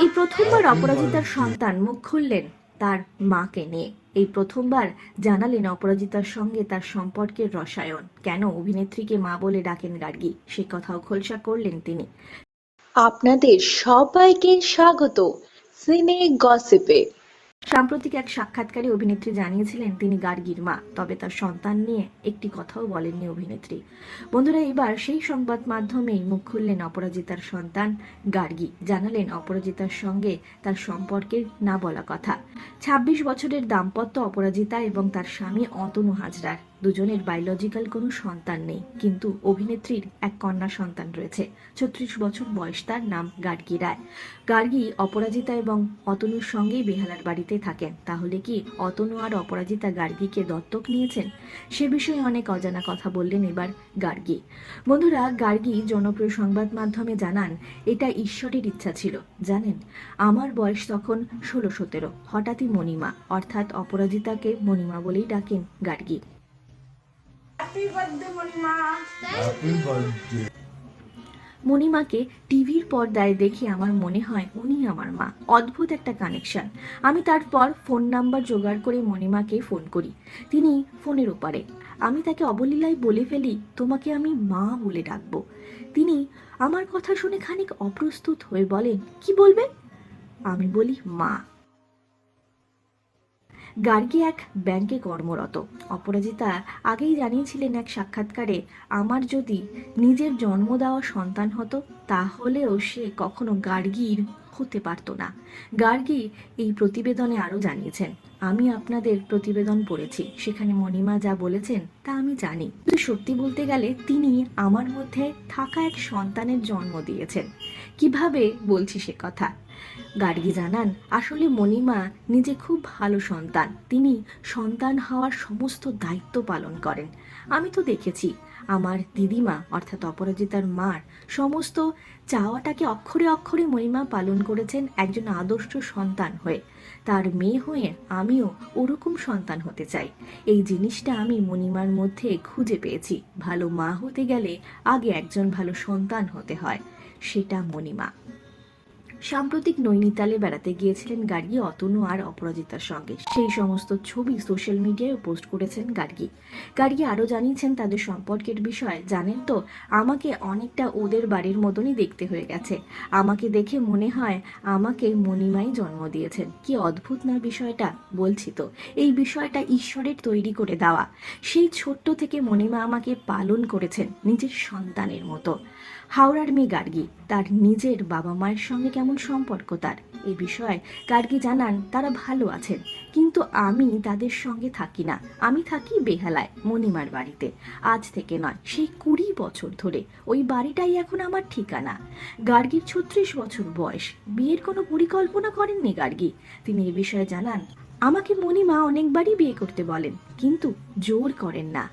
এই প্রথমবার অপরাজিতার সন্তান মুখ খুললেন তার মাকে নিয়ে। এই প্রথমবার জানালেন অপরাজিতার সঙ্গে তার সম্পর্কের রসায়ন। কেন অভিনেত্রীকে মা বলে ডাকেন গার্গী? সে কথাও খোলসা করলেন তিনি। আপনাদের সবাইকে স্বাগত। সিনে গসিপে। সাম্প্রতিক এক সাক্ষাৎকারে অভিনেত্রী জানিয়েছিলেন, তিনি গার্গির মা, তবে তার সন্তান নিয়ে একটি কথাও বলেননি অভিনেত্রী। বন্ধুরা, এবার সেই সংবাদ মাধ্যমেই মুখ খুললেন অপরাজিতার সন্তান গার্গি। জানালেন, অপরাজিতার সঙ্গে তার সম্পর্কের না বলা কথা। ছাব্বিশ বছরের দাম্পত্য অপরাজিতা এবং তার স্বামী অতনু হাজরার। দুজনের বায়োলজিক্যাল কোনো সন্তান নেই, কিন্তু অভিনেত্রীর এক কন্যা সন্তান রয়েছে। ছত্রিশ বছর বয়স তার নাম গার্গী রায়। গার্গী অপরাজিতা এবং অতনুর সঙ্গেই বেহালার বাড়িতে থাকেন। তাহলে কি অতনু আর অপরাজিতা গার্গীকে দত্তক নিয়েছেন? সে বিষয়ে অনেক অজানা কথা বললেন এবার গার্গী। বন্ধুরা, গার্গী জনপ্রিয় সংবাদ মাধ্যমে জানান, এটা ঈশ্বরের ইচ্ছা ছিল। জানেন, আমার বয়স তখন ষোলো সতেরো। হঠাৎই মণিমা, অর্থাৎ অপরাজিতাকে মণিমা বলেই ডাকেন গার্গী। হ্যাপি বার্থডে মণিমাকে টিভির পর্দায় দেখে আমার মনে হয় উনি আমার মা। অদ্ভুত একটা কানেকশন আমি তারপর ফোন নাম্বার জোগাড় করে মণিমাকে ফোন করি। তিনি ফোনের ওপারে। আমি তাকে অবলীলায় বলে ফেলি তোমাকে আমি মা বলে ডাকবো। তিনি আমার কথা শুনে খানিক অপ্রস্তুত হয়ে বলেন কি বলবেন আমি বলি মা। গার্গী এক ব্যাংকে কর্মরত। অপরাজিতা আগেই জানিয়েছিলেন এক সাক্ষাৎকারে, আমার যদি নিজের জন্ম দেওয়া সন্তান হতো, তাহলেও সে কখনো গার্গীর হতে পারতো না। গার্গী এই প্রতিবেদনে আরও জানিয়েছেন, আমি আপনাদের প্রতিবেদন পড়েছি। সেখানে মণিমা যা বলেছেন, তা আমি জানি। কিন্তু সত্যি বলতে গেলে, তিনি আমার মধ্যে থাকা এক সন্তানের জন্ম দিয়েছেন। কীভাবে বলছি সে কথা? গার্গী জানান, আসলে মণিমা নিজে খুব ভালো সন্তান। তিনি সন্তান হওয়ার সমস্ত দায়িত্ব পালন করেন। আমি তো দেখেছি, আমার দিদিমা, অর্থাৎ অপরাজিতার মার, সমস্ত চাওয়াটাকে অক্ষরে অক্ষরে মণিমা পালন করেছেন একজন আদর্শ সন্তান হয়ে। তার মেয়ে হয়ে আমিও ওরকম সন্তান হতে চাই। এই জিনিসটা আমি মণিমার মধ্যে খুঁজে পেয়েছি। ভালো মা হতে গেলে আগে একজন ভালো সন্তান হতে হয়। সেটা মণিমা। সাম্প্রতিক নৈনিতালে বেড়াতে গিয়েছিলেন গার্গী অতনু আর অপরাজিতার সঙ্গে। সেই সমস্ত ছবি সোশ্যাল মিডিয়ায় পোস্ট করেছেন গার্গী। গার্গী আরও জানিয়েছেন তাদের সম্পর্কের বিষয়। জানেন তো, আমাকে অনেকটা ওদের বাড়ির মতনই দেখতে হয়ে গেছে। আমাকে দেখে মনে হয় আমাকে মণিমাই জন্ম দিয়েছেন। কি অদ্ভুত না বিষয়টা, বলছি তো। এই বিষয়টা ঈশ্বরের তৈরি করে দেওয়া। সেই ছোট্ট থেকে মণিমা আমাকে পালন করেছেন নিজের সন্তানের মতো। হাওড়ার মেয়ে গার্গী, তার নিজের বাবা মায়ের সঙ্গে কেমন সম্পর্ক তার? এ বিষয়ে গার্গী জানান, তারা ভালো আছেন, কিন্তু আমি তাদের সঙ্গে থাকি না। আমি থাকি বেহালায়, মণিমার বাড়িতে। আজ থেকে নয়, সেই কুড়ি বছর ধরে ওই বাড়িটাই এখন আমার ঠিকানা। গার্গীর ছত্রিশ বছর বয়স, বিয়ের কোনো পরিকল্পনা করেননি গার্গী। তিনি এ বিষয়ে জানান, আমাকে মণিমা অনেকবারই বিয়ে করতে বলেন, কিন্তু জোর করেন না।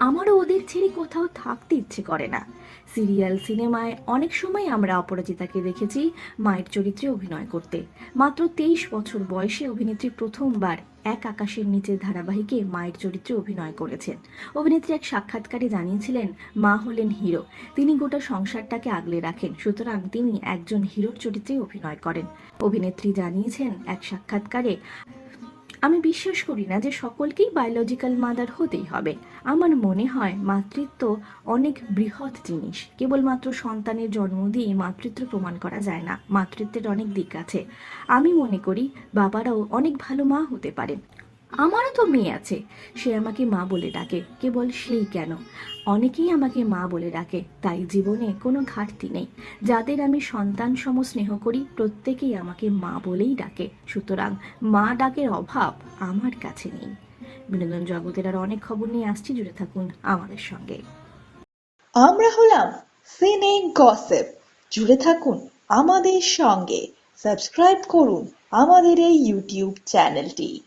আমারও ওদের ছেড়ে কোথাও থাকতে ইচ্ছে করে না। সিরিয়াল, সিনেমায় অনেক সময় আমরা অপরাজিতাকে দেখেছি মায়ের চরিত্রে অভিনয় করতে। মাত্র তেইশ বছর বয়সে অভিনেত্রী প্রথমবার এক আকাশের নিচে ধারাবাহিকে মায়ের চরিত্রে অভিনয় করেছেন। অভিনেত্রী এক সাক্ষাৎকারে জানিয়েছিলেন, মা হলেন হিরো। তিনি গোটা সংসারটাকে আগলে রাখেন। সুতরাং তিনি একজন হিরোর চরিত্রে অভিনয় করেন। অভিনেত্রী জানিয়েছেন, এক সাক্ষাৎকারে আমি বিশ্বাস করি না যে সকলকেই বায়োলজিক্যাল মাদার হতেই হবে। আমার মনে হয় মাতৃত্ব অনেক বৃহৎ জিনিস। কেবলমাত্র সন্তানের জন্ম দিয়ে মাতৃত্ব প্রমাণ করা যায় না। মাতৃত্বের অনেক দিক আছে। আমি মনে করি বাবারাও অনেক ভালো মা হতে পারেন আমারও তো মেয়ে আছে। সে আমাকে মা বলে ডাকে। কেবল সেই কেন? অনেকেই আমাকে মা বলে ডাকে। তাই জীবনে কোনো ঘাটতি নেই। যাদের আমি সন্তান সম স্নেহ করি, প্রত্যেকেই আমাকে মা বলেই ডাকে। সুতরাং মা ডাকের অভাব আমার কাছে নেই। বিনোদন জগতের আর অনেক খবর নিয়ে আসছি। জুড়ে থাকুন আমাদের সঙ্গে। আমরা হলাম সিনে গসিপ জুড়ে থাকুন আমাদের সঙ্গে। সাবস্ক্রাইব করুন আমাদের এই ইউটিউব চ্যানেলটি